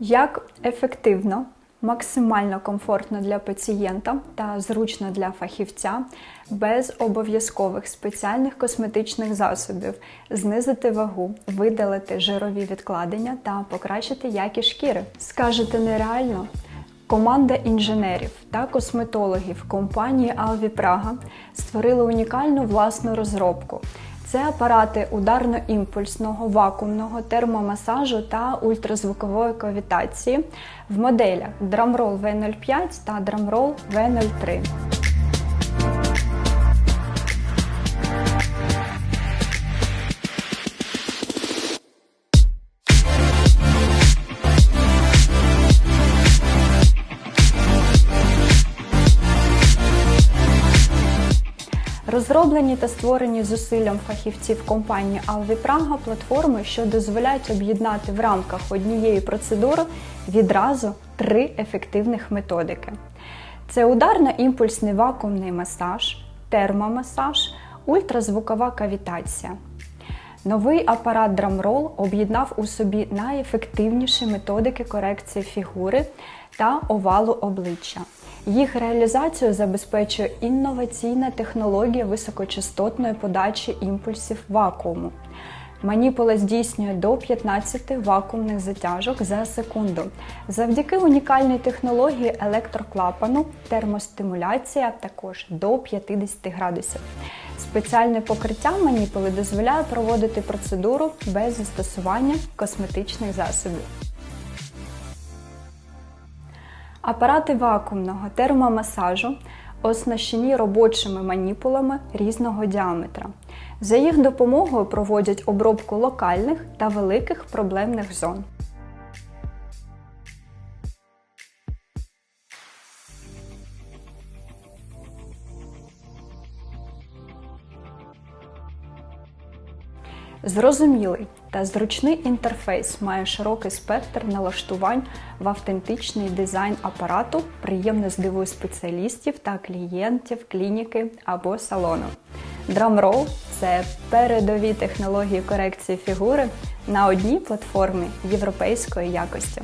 Як ефективно, максимально комфортно для пацієнта та зручно для фахівця, без обов'язкових спеціальних косметичних засобів, знизити вагу, видалити жирові відкладення та покращити якість шкіри. Скажете нереально? Команда інженерів та косметологів компанії Alvi Praga створили унікальну власну розробку. Це апарати ударно-імпульсного вакуумного термомасажу та ультразвукової кавітації в моделях Drumroll V05 та Drumroll V03. Розроблені та створені зусиллям фахівців компанії Alvi Praga платформи, що дозволяють об'єднати в рамках однієї процедури відразу три ефективних методики: це ударно-імпульсний вакуумний масаж, термомасаж, ультразвукова кавітація. Новий апарат Drumroll об'єднав у собі найефективніші методики корекції фігури та овалу обличчя. Їх реалізацію забезпечує інноваційна технологія високочастотної подачі імпульсів вакууму. Маніпула здійснює до 15 вакуумних затяжок за секунду. Завдяки унікальній технології електроклапану термостимуляція також до 50 градусів. Спеціальне покриття маніпули дозволяє проводити процедуру без застосування косметичних засобів. Апарати вакуумного термомасажу оснащені робочими маніпулами різного діаметра. За їх допомогою проводять обробку локальних та великих проблемних зон. Зрозумілий та зручний інтерфейс має широкий спектр налаштувань в автентичний дизайн апарату, приємно здивує спеціалістів та клієнтів клініки або салону. Drumroll – це передові технології корекції фігури на одній платформі європейської якості.